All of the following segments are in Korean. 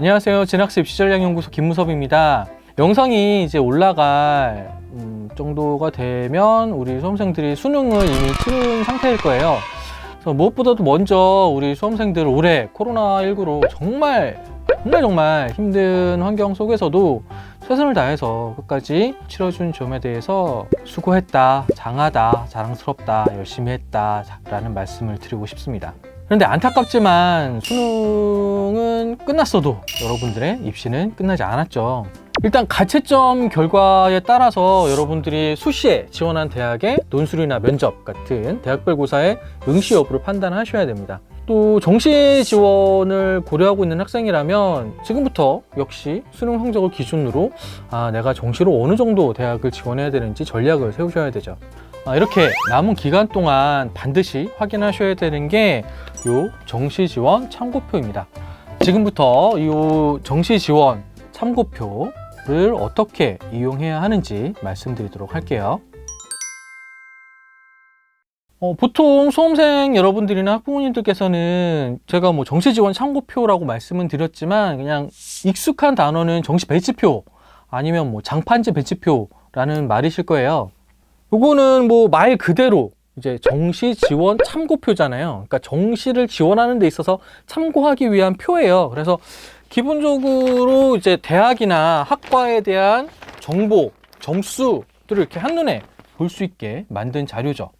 안녕하세요. 진학습 입시전략연구소 김무섭입니다. 영상이 이제 올라갈 음, 정도가 되면 우리 수험생들이 수능을 이미 치른 상태일 거예요. 그래서 무엇보다도 먼저 우리 수험생들 올해 코로나19로 정말 정말 정말 힘든 환경 속에서도 최선을 다해서 끝까지 치러준 점에 대해서 수고했다, 장하다, 자랑스럽다, 열심히 했다 라는 말씀을 드리고 싶습니다. 그런데 안타깝지만 수능은 끝났어도 여러분들의 입시는 끝나지 않았죠. 일단 가채점 결과에 따라서 여러분들이 수시에 지원한 대학의 논술이나 면접 같은 대학별 고사의 응시 여부를 판단하셔야 됩니다. 또 정시 지원을 고려하고 있는 학생이라면 지금부터 역시 수능 성적을 기준으로 아, 내가 정시로 어느 정도 대학을 지원해야 되는지 전략을 세우셔야 되죠. 아, 이렇게 남은 기간 동안 반드시 확인하셔야 되는 게 요 정시 지원 참고표입니다. 지금부터 이 정시 지원 참고표를 어떻게 이용해야 하는지 말씀드리도록 할게요. 어, 보통 수험생 여러분들이나 학부모님들께서는 제가 뭐 정시 지원 참고표라고 말씀은 드렸지만 그냥 익숙한 단어는 정시 배치표 아니면 뭐 장판지 배치표라는 말이실 거예요. 요거는 뭐 말 그대로 이제 정시 지원 참고표잖아요. 그러니까 정시를 지원하는 데 있어서 참고하기 위한 표예요. 그래서 기본적으로 이제 대학이나 학과에 대한 정보, 점수들을 이렇게 한눈에 볼 수 있게 만든 자료죠.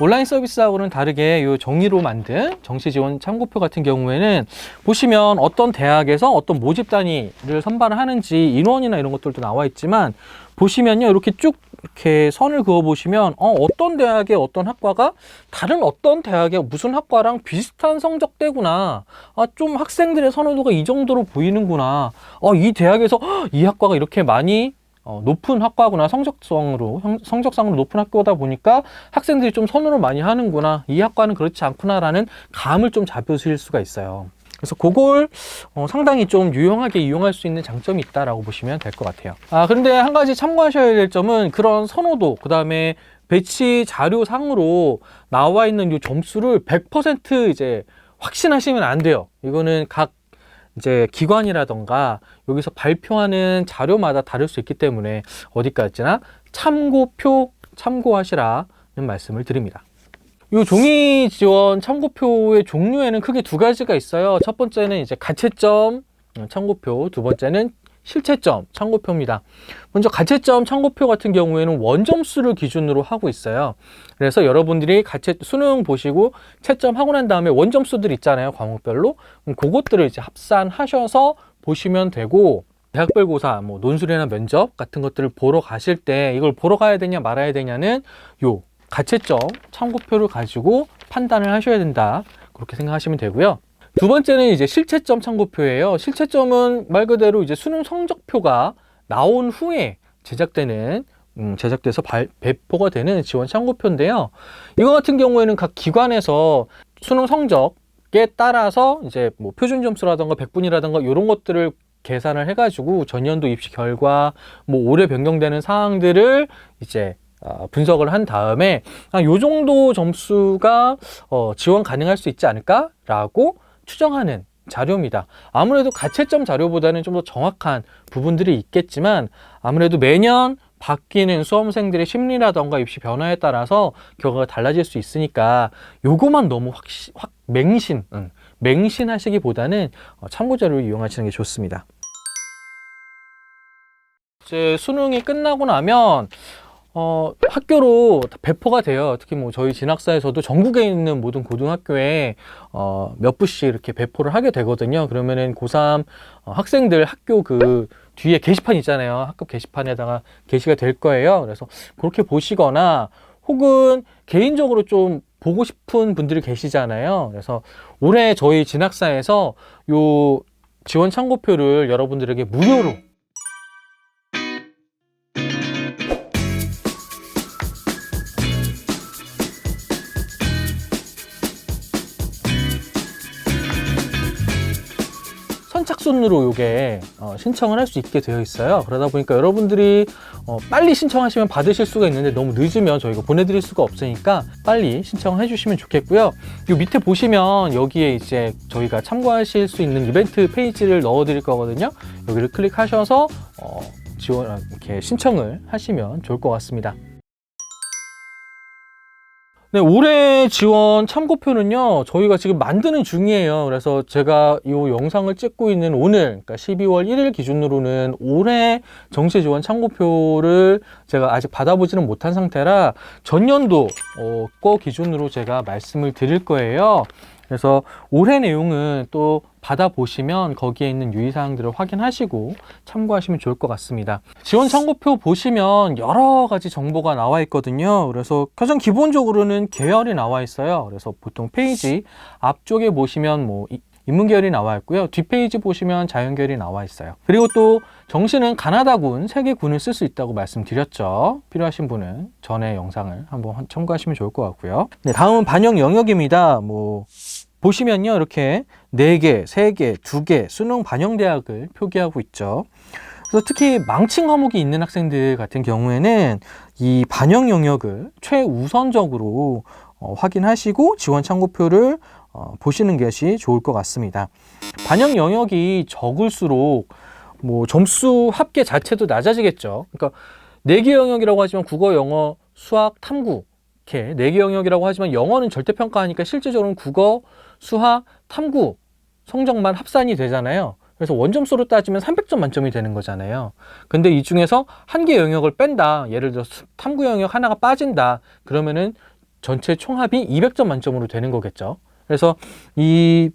온라인 서비스하고는 다르게 이 종이로 만든 정시 지원 참고표 같은 경우에는 보시면 어떤 대학에서 어떤 모집 단위를 선발을 하는지 인원이나 이런 것들도 나와 있지만 보시면요 이렇게 쭉 이렇게 선을 그어 보시면 어, 어떤 대학의 어떤 학과가 다른 어떤 대학의 무슨 학과랑 비슷한 성적대구나. 아, 좀 학생들의 선호도가 이 정도로 보이는구나. 어, 이 대학에서 헉, 이 학과가 이렇게 많이 어, 높은 학과구나. 성적성으로 형- 성적상으로 높은 학교다 보니까 학생들이 좀 선호를 많이 하는구나. 이 학과는 그렇지 않구나라는 감을 좀 잡으실 수가 있어요. 그래서 그걸 어, 상당히 좀 유용하게 이용할 수 있는 장점이 있다라고 보시면 될 것 같아요. 아 그런데 한 가지 참고하셔야 될 점은 그런 선호도 그 다음에 배치 자료 상으로 나와 있는 이 점수를 100% 이제 확신하시면 안 돼요. 이거는 각 이제 기관이라던가 여기서 발표하는 자료마다 다를 수 있기 때문에 어디까지나 참고표 참고하시라는 말씀을 드립니다. 이 종이 지원 참고표의 종류에는 크게 두 가지가 있어요. 첫 번째는 이제 가채점 참고표, 두 번째는 실채점 참고표입니다. 먼저 가채점 참고표 같은 경우에는 원점수를 기준으로 하고 있어요. 그래서 여러분들이 가채 수능 보시고 채점하고 난 다음에 원점수들 있잖아요. 과목별로. 그것들을 이제 합산하셔서 보시면 되고 대학별 고사, 뭐 논술이나 면접 같은 것들을 보러 가실 때 이걸 보러 가야 되냐 말아야 되냐는 요 가채점 참고표를 가지고 판단을 하셔야 된다. 그렇게 생각하시면 되고요. 두 번째는 이제 실채점 참고표예요. 실채점은 말 그대로 이제 수능 성적표가 나온 후에 제작되는 음, 제작돼서 발, 배포가 되는 지원 참고표인데요. 이거 같은 경우에는 각 기관에서 수능 성적에 따라서 이제 뭐 표준 점수라든가 백분이라든가 이런 것들을 계산을 해가지고 전년도 입시 결과 뭐 올해 변경되는 사항들을 이제 어, 분석을 한 다음에 아, 요 정도 점수가 어, 지원 가능할 수 있지 않을까라고 추정하는 자료입니다. 아무래도 가채점 자료보다는 좀 더 정확한 부분들이 있겠지만 아무래도 매년 바뀌는 수험생들의 심리라던가 입시 변화에 따라서 결과가 달라질 수 있으니까 요거만 너무 확시, 확 맹신, 응, 맹신하시기보다는 어, 참고 자료를 이용하시는 게 좋습니다. 이제 수능이 끝나고 나면 어, 학교로 배포가 돼요. 특히 뭐 저희 진학사에서도 전국에 있는 모든 고등학교에 어, 몇 부씩 이렇게 배포를 하게 되거든요. 그러면은 고3 어, 학생들 학교 그 뒤에 게시판 있잖아요. 학급 게시판에다가 게시가 될 거예요. 그래서 그렇게 보시거나 혹은 개인적으로 좀 보고 싶은 분들이 계시잖아요. 그래서 올해 저희 진학사에서 요 지원 참고표를 여러분들에게 무료로 연락순으로 요게 어, 신청을 할 수 있게 되어 있어요. 그러다 보니까 여러분들이 어, 빨리 신청하시면 받으실 수가 있는데 너무 늦으면 저희가 보내드릴 수가 없으니까 빨리 신청해 주시면 좋겠고요. 요 밑에 보시면 여기에 이제 저희가 참고하실 수 있는 이벤트 페이지를 넣어 드릴 거거든요. 여기를 클릭하셔서 어, 지원 이렇게 신청을 하시면 좋을 것 같습니다. 네, 올해 지원 참고표는요, 저희가 지금 만드는 중이에요. 그래서 제가 이 영상을 찍고 있는 오늘, 그러니까 12월 1일 기준으로는 올해 정시 지원 참고표를 제가 아직 받아보지는 못한 상태라 전년도 어, 거 기준으로 제가 말씀을 드릴 거예요. 그래서 올해 내용은 또 받아보시면 거기에 있는 유의사항들을 확인하시고 참고하시면 좋을 것 같습니다. 지원 참고표 보시면 여러 가지 정보가 나와 있거든요. 그래서 가장 기본적으로는 계열이 나와 있어요. 그래서 보통 페이지 앞쪽에 보시면 뭐 이- 인문계열이 나와 있고요. 뒷페이지 보시면 자연계열이 나와 있어요. 그리고 또 정시는 가나다군 세 개 군을 쓸 수 있다고 말씀드렸죠. 필요하신 분은 전에 영상을 한번 참고하시면 좋을 것 같고요. 네, 다음은 반영 영역입니다. 뭐 보시면요. 이렇게 네개세개두개 수능 반영 대학을 표기하고 있죠. 그래서 특히 망친 과목이 있는 학생들 같은 경우에는 이 반영 영역을 최우선적으로 어, 확인하시고 지원 참고표를 어, 보시는 것이 좋을 것 같습니다. 반영 영역이 적을수록 뭐 점수 합계 자체도 낮아지겠죠. 그러니까 네 개 영역이라고 하지만 국어, 영어, 수학, 탐구 이렇게 네 개 영역이라고 하지만 영어는 절대평가하니까 실제적으로는 국어, 수학, 탐구 성적만 합산이 되잖아요. 그래서 원점수로 따지면 300점 만점이 되는 거잖아요. 근데 이 중에서 한 개 영역을 뺀다. 예를 들어서 탐구 영역 하나가 빠진다. 그러면은 전체 총합이 200점 만점으로 되는 거겠죠. 그래서 이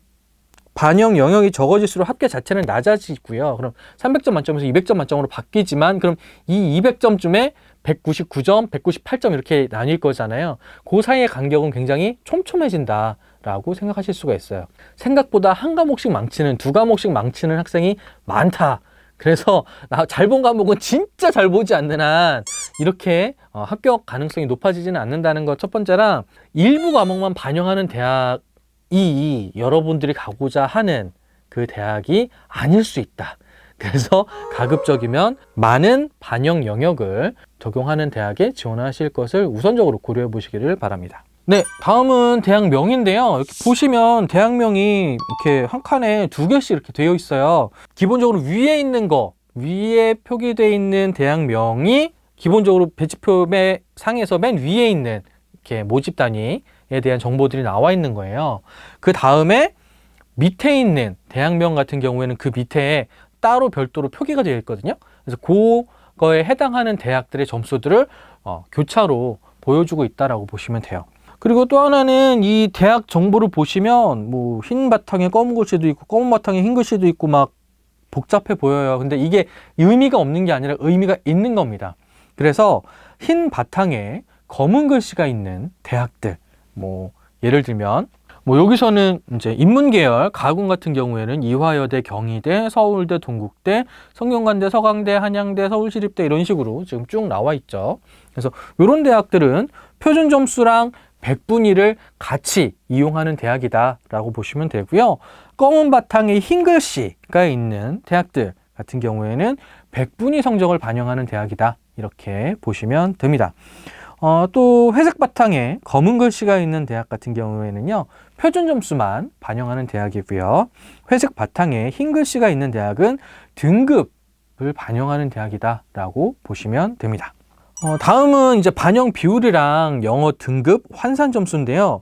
반영 영역이 적어질수록 합계 자체는 낮아지고요. 그럼 300점 만점에서 200점 만점으로 바뀌지만 그럼 이 200점쯤에 199점, 198점 이렇게 나뉠 거잖아요. 그 사이의 간격은 굉장히 촘촘해진다 라고 생각하실 수가 있어요. 생각보다 한 과목씩 망치는 두 과목씩 망치는 학생이 많다. 그래서 나 잘 본 과목은 진짜 잘 보지 않는 한 이렇게 어, 합격 가능성이 높아지지는 않는다는 것 첫 번째랑 일부 과목만 반영하는 대학이 여러분들이 가고자 하는 그 대학이 아닐 수 있다. 그래서 가급적이면 많은 반영 영역을 적용하는 대학에 지원하실 것을 우선적으로 고려해 보시기를 바랍니다. 네, 다음은 대학명인데요. 이렇게 보시면 대학명이 이렇게 한 칸에 두 개씩 이렇게 되어 있어요. 기본적으로 위에 있는 거, 위에 표기되어 있는 대학명이 기본적으로 배치표 상에서 맨 위에 있는 이렇게 모집 단위에 대한 정보들이 나와 있는 거예요. 그 다음에 밑에 있는 대학명 같은 경우에는 그 밑에 따로 별도로 표기가 되어 있거든요. 그래서 그거에 해당하는 대학들의 점수들을 어, 교차로 보여주고 있다라고 보시면 돼요. 그리고 또 하나는 이 대학 정보를 보시면 뭐 흰 바탕에 검은 글씨도 있고 검은 바탕에 흰 글씨도 있고 막 복잡해 보여요. 근데 이게 의미가 없는 게 아니라 의미가 있는 겁니다. 그래서 흰 바탕에 검은 글씨가 있는 대학들 뭐 예를 들면 뭐 여기서는 이제 인문계열 가군 같은 경우에는 이화여대, 경희대, 서울대, 동국대, 성균관대, 서강대, 한양대, 서울시립대 이런 식으로 지금 쭉 나와 있죠. 그래서 이런 대학들은 표준 점수랑 100분위를 같이 이용하는 대학이다라고 보시면 되고요. 검은 바탕에 흰 글씨가 있는 대학들 같은 경우에는 100분위 성적을 반영하는 대학이다. 이렇게 보시면 됩니다. 어, 또 회색 바탕에 검은 글씨가 있는 대학 같은 경우에는요. 표준 점수만 반영하는 대학이고요. 회색 바탕에 흰 글씨가 있는 대학은 등급을 반영하는 대학이다라고 보시면 됩니다. 어, 다음은 이제 반영 비율이랑 영어 등급 환산 점수인데요.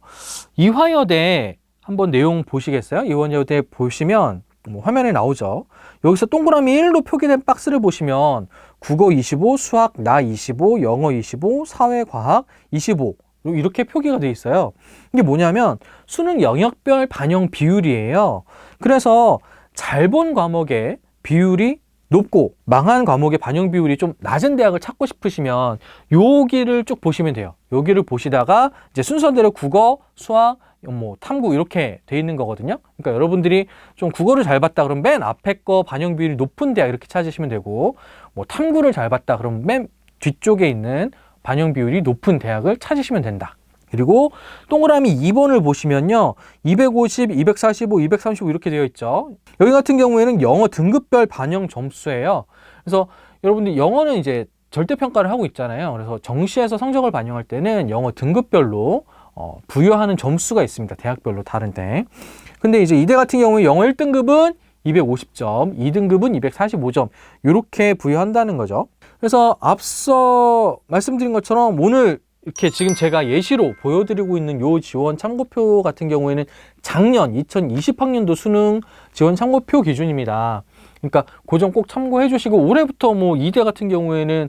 이화여대 한번 내용 보시겠어요? 이화여대 보시면 뭐 화면에 나오죠. 여기서 동그라미 1로 표기된 박스를 보시면 국어 25, 수학 나 25, 영어 25, 사회 과학 25 이렇게 표기가 되어 있어요. 이게 뭐냐면 수능 영역별 반영 비율이에요. 그래서 잘 본 과목의 비율이 높고 망한 과목의 반영 비율이 좀 낮은 대학을 찾고 싶으시면 여기를 쭉 보시면 돼요. 여기를 보시다가 이제 순서대로 국어, 수학, 뭐 탐구 이렇게 돼 있는 거거든요. 그러니까 여러분들이 좀 국어를 잘 봤다 그러면 맨 앞에 거 반영 비율이 높은 대학 이렇게 찾으시면 되고 뭐 탐구를 잘 봤다 그러면 맨 뒤쪽에 있는 반영 비율이 높은 대학을 찾으시면 된다. 그리고 동그라미 2번을 보시면요. 250, 245, 235 이렇게 되어 있죠. 여기 같은 경우에는 영어 등급별 반영 점수예요. 그래서 여러분들 영어는 이제 절대평가를 하고 있잖아요. 그래서 정시에서 성적을 반영할 때는 영어 등급별로 어, 부여하는 점수가 있습니다. 대학별로 다른데. 근데 이제 이대 같은 경우에 영어 1등급은 250점, 2등급은 245점 이렇게 부여한다는 거죠. 그래서 앞서 말씀드린 것처럼 오늘 이렇게 지금 제가 예시로 보여드리고 있는 요 지원 참고표 같은 경우에는 작년 2020학년도 수능 지원 참고표 기준입니다. 그러니까 그점꼭 참고해 주시고 올해부터 뭐 이대 같은 경우에는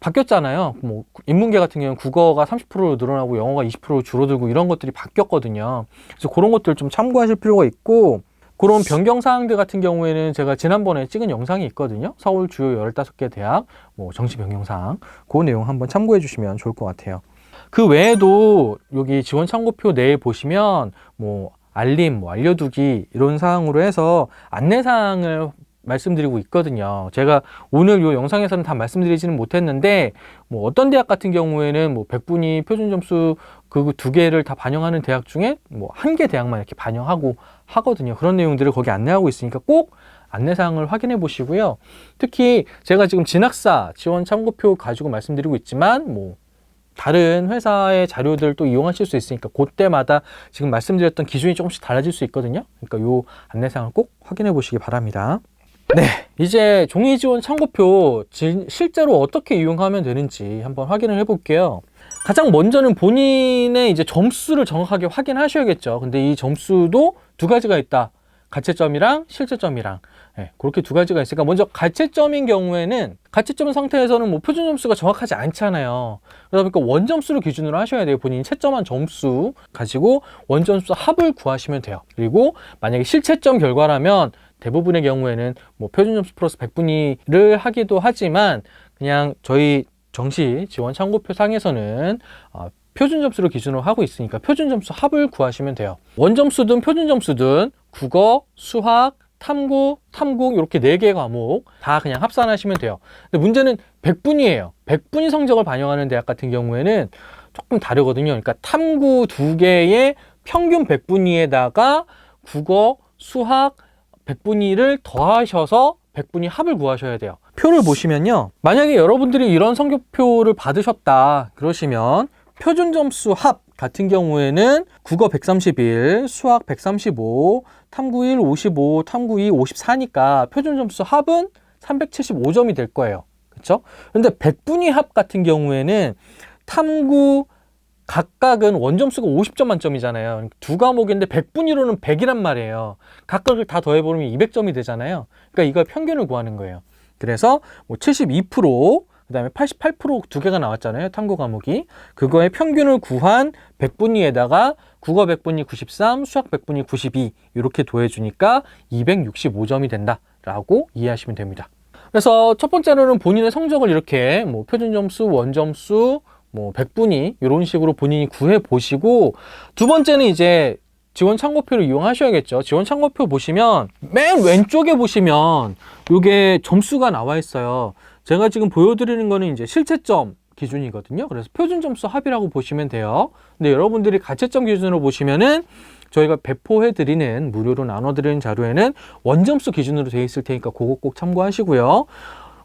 바뀌었잖아요. 뭐 인문계 같은 경우는 국어가 30% 늘어나고 영어가 20% 줄어들고 이런 것들이 바뀌었거든요. 그래서 그런 것들 좀 참고하실 필요가 있고 그런 변경 사항들 같은 경우에는 제가 지난번에 찍은 영상이 있거든요. 서울 주요 15개 대학 뭐 정시 변경 사항 그 내용 한번 참고해 주시면 좋을 것 같아요. 그 외에도 여기 지원 참고표 내에 보시면 뭐 알림, 뭐 알려두기 이런 사항으로 해서 안내 사항을 말씀드리고 있거든요. 제가 오늘 이 영상에서는 다 말씀드리지는 못했는데 뭐 어떤 대학 같은 경우에는 뭐 100분이 표준 점수 그 두 개를 다 반영하는 대학 중에 뭐 한 개 대학만 이렇게 반영하고 하거든요. 그런 내용들을 거기 안내하고 있으니까 꼭 안내 사항을 확인해 보시고요. 특히 제가 지금 진학사 지원 참고표 가지고 말씀드리고 있지만 뭐 다른 회사의 자료들 또 이용하실 수 있으니까 그때마다 지금 말씀드렸던 기준이 조금씩 달라질 수 있거든요. 그러니까 요 안내사항을 꼭 확인해 보시기 바랍니다. 네, 이제 종이 지원 참고표 진- 실제로 어떻게 이용하면 되는지 한번 확인을 해볼게요. 가장 먼저는 본인의 이제 점수를 정확하게 확인하셔야겠죠. 근데 이 점수도 두 가지가 있다. 가채점이랑 실제점이랑 네, 그렇게 두 가지가 있으니까 먼저 가채점인 경우에는 가채점 상태에서는 뭐 표준 점수가 정확하지 않잖아요. 그러다 보니까 원점수를 기준으로 하셔야 돼요. 본인이 채점한 점수 가지고 원점수 합을 구하시면 돼요. 그리고 만약에 실채점 결과라면 대부분의 경우에는 뭐 표준 점수 플러스 100분위를 하기도 하지만 그냥 저희 정시 지원 참고표 상에서는 어, 표준 점수를 기준으로 하고 있으니까 표준 점수 합을 구하시면 돼요. 원점수든 표준 점수든 국어, 수학, 탐구, 탐국 이렇게 네 개 과목 다 그냥 합산하시면 돼요. 근데 문제는 100분이에요. 100분위 성적을 반영하는 대학 같은 경우에는 조금 다르거든요. 그러니까 탐구 두 개의 평균 100분위에다가 국어, 수학 100분위를 더하셔서 100분위 합을 구하셔야 돼요. 표를 보시면요. 만약에 여러분들이 이런 성적표를 받으셨다 그러시면 표준 점수 합 같은 경우에는 국어 131, 수학 135, 탐구 1 55, 탐구 2 54니까 표준 점수 합은 375점이 될 거예요. 그렇죠? 근데 100분위 합 같은 경우에는 탐구 각각은 원점수가 50점 만점이잖아요. 두 과목인데 100분위로는 100이란 말이에요. 각각을 다 더해보면 200점이 되잖아요. 그러니까 이걸 평균을 구하는 거예요. 그래서 뭐 72%, 그 다음에 88%두 개가 나왔잖아요. 탐구 과목이. 그거의 평균을 구한 100분위에다가 국어 100분위 93, 수학 100분위 92 이렇게 더해주니까 265점이 된다라고 이해하시면 됩니다. 그래서 첫 번째로는 본인의 성적을 이렇게 뭐 표준 점수, 원 점수, 뭐 100분위 이런 식으로 본인이 구해 보시고 두 번째는 이제 지원 참고표를 이용하셔야겠죠. 지원 참고표 보시면 맨 왼쪽에 보시면 이게 점수가 나와 있어요. 제가 지금 보여드리는 거는 이제 실채점 기준이거든요. 그래서 표준 점수 합이라고 보시면 돼요. 근데 여러분들이 가채점 기준으로 보시면은 저희가 배포해 드리는 무료로 나눠 드리는 자료에는 원점수 기준으로 되어 있을 테니까 그거 꼭 참고하시고요.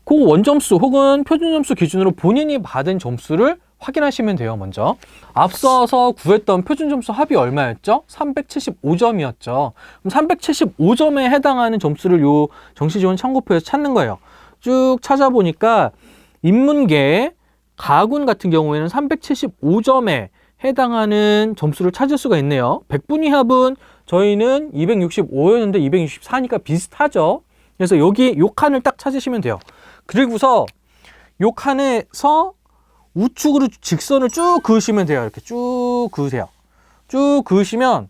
그 원점수 혹은 표준 점수 기준으로 본인이 받은 점수를 확인하시면 돼요, 먼저. 앞서서 구했던 표준 점수 합이 얼마였죠? 375점이었죠. 그럼 375점에 해당하는 점수를 요 정시지원 참고표에서 찾는 거예요. 쭉 찾아보니까 인문계 가군 같은 경우에는 375점에 해당하는 점수를 찾을 수가 있네요. 100분위 합은 저희는 265였는데 264니까 비슷하죠. 그래서 여기 요 칸을 딱 찾으시면 돼요. 그리고서 요 칸에서 우측으로 직선을 쭉 그으시면 돼요. 이렇게 쭉 그으세요. 쭉 그으시면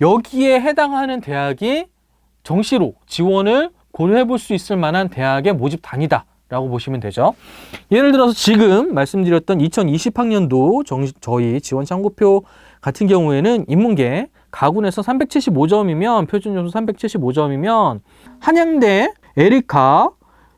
여기에 해당하는 대학이 정시로 지원을 고려해 볼 수 있을 만한 대학의 모집 단위다. 라고 보시면 되죠. 예를 들어서 지금 말씀드렸던 2020학년도 정, 저희 지원 참고표 같은 경우에는 인문계 가군에서 375점이면 표준 점수 375점이면 한양대 에리카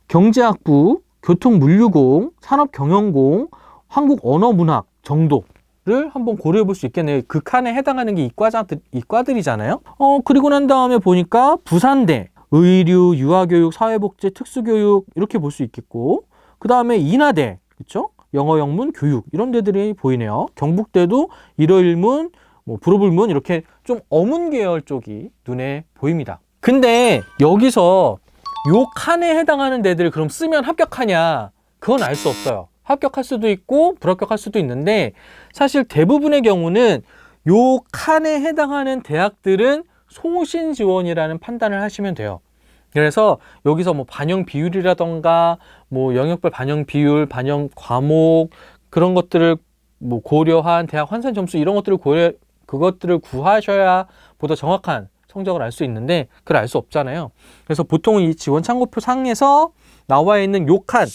경제학부 교통물류공 산업경영공 한국언어문학 정도를 를 한번 고려해 볼 수 있겠네요. 그 칸에 해당하는 게 이과자들, 이과들이잖아요. 어, 그리고 난 다음에 보니까 부산대, 의류, 유아교육, 사회복지, 특수교육 이렇게 볼 수 있겠고, 그 다음에 인하대, 그쵸? 영어 영문, 교육 이런 데들이 보이네요. 경북대도 일어일문, 뭐 불어불문 이렇게 좀 어문 계열 쪽이 눈에 보입니다. 근데 여기서 요 칸에 해당하는 데들 그럼 쓰면 합격하냐? 그건 알 수 없어요. 합격할 수도 있고 불합격할 수도 있는데 사실 대부분의 경우는 요 칸에 해당하는 대학들은 소신 지원이라는 판단을 하시면 돼요. 그래서 여기서 뭐 반영 비율이라던가 뭐 영역별 반영 비율, 반영 과목 그런 것들을 뭐 고려한 대학 환산 점수 이런 것들을 고려 그것들을 구하셔야 보다 정확한 성적을 알 수 있는데 그걸 알 수 없잖아요. 그래서 보통 이 지원 참고표 상에서 나와 있는 요 칸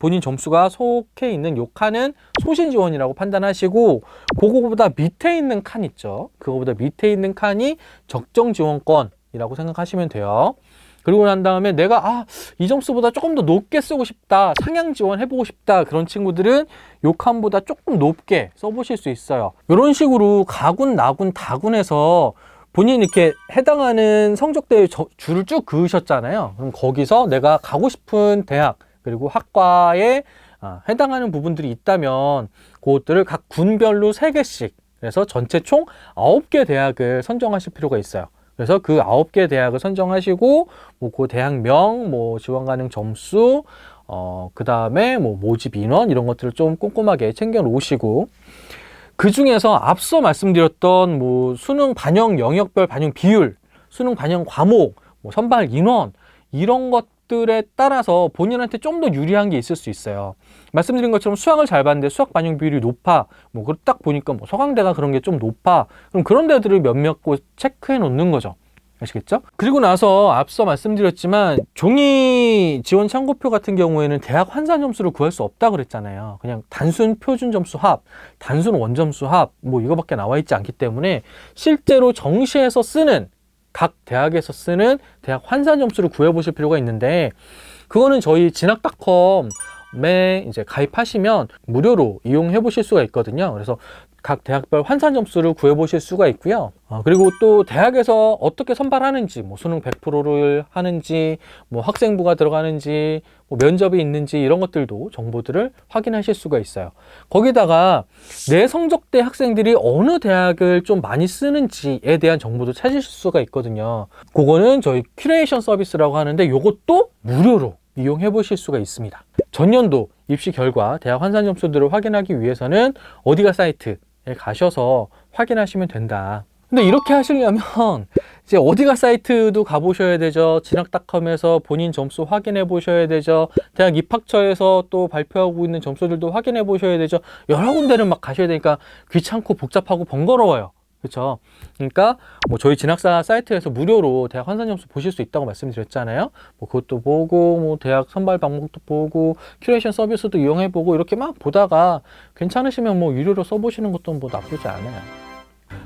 본인 점수가 속해 있는 요 칸은 소신 지원이라고 판단하시고 그거보다 밑에 있는 칸 있죠. 그거보다 밑에 있는 칸이 적정 지원권이라고 생각하시면 돼요. 그리고 난 다음에 내가 아 이 점수보다 조금 더 높게 쓰고 싶다 상향 지원 해 보고 싶다 그런 친구들은 요 칸보다 조금 높게 써 보실 수 있어요 이런 식으로 가군 나군 다군에서 본인이 이렇게 해당하는 성적대에 저- 줄을 쭉 그으셨잖아요 그럼 거기서 내가 가고 싶은 대학 그리고 학과에 아, 해당하는 부분들이 있다면 그것들을 각 군별로 세개씩 그래서 전체 총 아홉 개 대학을 선정하실 필요가 있어요. 그래서 그 아홉 개 대학을 선정하시고 뭐 그 대학명, 뭐 지원 가능 점수, 어, 그 다음에 뭐 모집 인원 이런 것들을 좀 꼼꼼하게 챙겨 놓으시고 그 중에서 앞서 말씀드렸던 뭐 수능 반영 영역별 반영 비율, 수능 반영 과목, 뭐 선발 인원 이런 것 들에 따라서 본인한테 좀 더 유리한 게 있을 수 있어요. 말씀드린 것처럼 수학을 잘 봤는데 수학 반영 비율이 높아. 뭐 딱 보니까 뭐 서강대가 그런 게 좀 높아. 그럼 그런 데들을 몇몇 곳 체크해 놓는 거죠. 아시겠죠? 그리고 나서 앞서 말씀드렸지만 종이 지원 참고표 같은 경우에는 대학 환산 점수를 구할 수 없다 그랬잖아요. 그냥 단순 표준 점수 합, 단순 원점수 합, 뭐 이거밖에 나와 있지 않기 때문에 실제로 정시에서 쓰는 각 대학에서 쓰는 대학 환산 점수를 구해 보실 필요가 있는데 그거는 저희 진학닷컴 에 이제 가입하시면 무료로 이용해 보실 수가 있거든요. 그래서 각 대학별 환산 점수를 구해 보실 수가 있고요. 어, 그리고 또 대학에서 어떻게 선발하는지, 뭐 수능 100%를 하는지, 뭐 학생부가 들어가는지, 뭐 면접이 있는지 이런 것들도 정보들을 확인하실 수가 있어요. 거기다가 내 성적대 학생들이 어느 대학을 좀 많이 쓰는지에 대한 정보도 찾으실 수가 있거든요. 그거는 저희 큐레이션 서비스라고 하는데 이것도 무료로 이용해 보실 수가 있습니다. 전년도 입시 결과 대학 환산 점수들을 확인하기 위해서는 어디가 사이트에 가셔서 확인하시면 된다. 근데 이렇게 하시려면 이제 어디가 사이트도 가보셔야 되죠. 진학닷컴에서 본인 점수 확인해 보셔야 되죠. 대학 입학처에서 또 발표하고 있는 점수들도 확인해 보셔야 되죠. 여러 군데를 막 가셔야 되니까 귀찮고 복잡하고 번거로워요. 그렇죠. 그러니까 뭐 저희 진학사 사이트에서 무료로 대학 환산 점수 보실 수 있다고 말씀드렸잖아요. 뭐 그것도 보고 뭐 대학 선발 방법도 보고 큐레이션 서비스도 이용해 보고 이렇게 막 보다가 괜찮으시면 뭐 유료로 써 보시는 것도 뭐 나쁘지 않아요.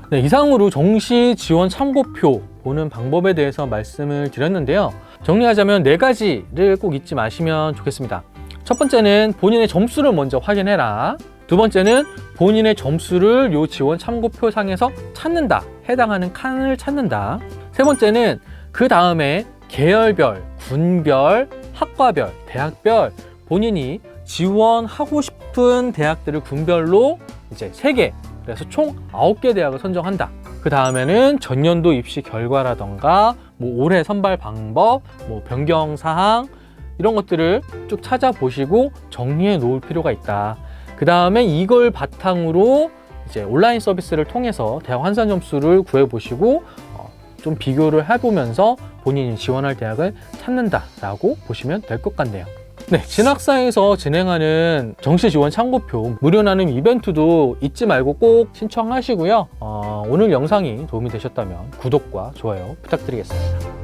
네, 이상으로 정시 지원 참고표 보는 방법에 대해서 말씀을 드렸는데요. 정리하자면 네 가지를 꼭 잊지 마시면 좋겠습니다. 첫 번째는 본인의 점수를 먼저 확인해라. 두 번째는 본인의 점수를 요 지원 참고표 상에서 찾는다. 해당하는 칸을 찾는다. 세 번째는 그 다음에 계열별, 군별, 학과별, 대학별 본인이 지원하고 싶은 대학들을 군별로 이제 세개 그래서 총 아홉 개 대학을 선정한다. 그 다음에는 전년도 입시 결과라던가 뭐 올해 선발 방법, 뭐 변경 사항 이런 것들을 쭉 찾아보시고 정리해 놓을 필요가 있다. 그 다음에 이걸 바탕으로 이제 온라인 서비스를 통해서 대학 환산 점수를 구해 보시고 어, 좀 비교를 해보면서 본인이 지원할 대학을 찾는다라고 보시면 될 것 같네요. 네, 진학사에서 진행하는 정시 지원 참고표 무료 나눔 이벤트도 잊지 말고 꼭 신청하시고요. 어, 오늘 영상이 도움이 되셨다면 구독과 좋아요 부탁드리겠습니다.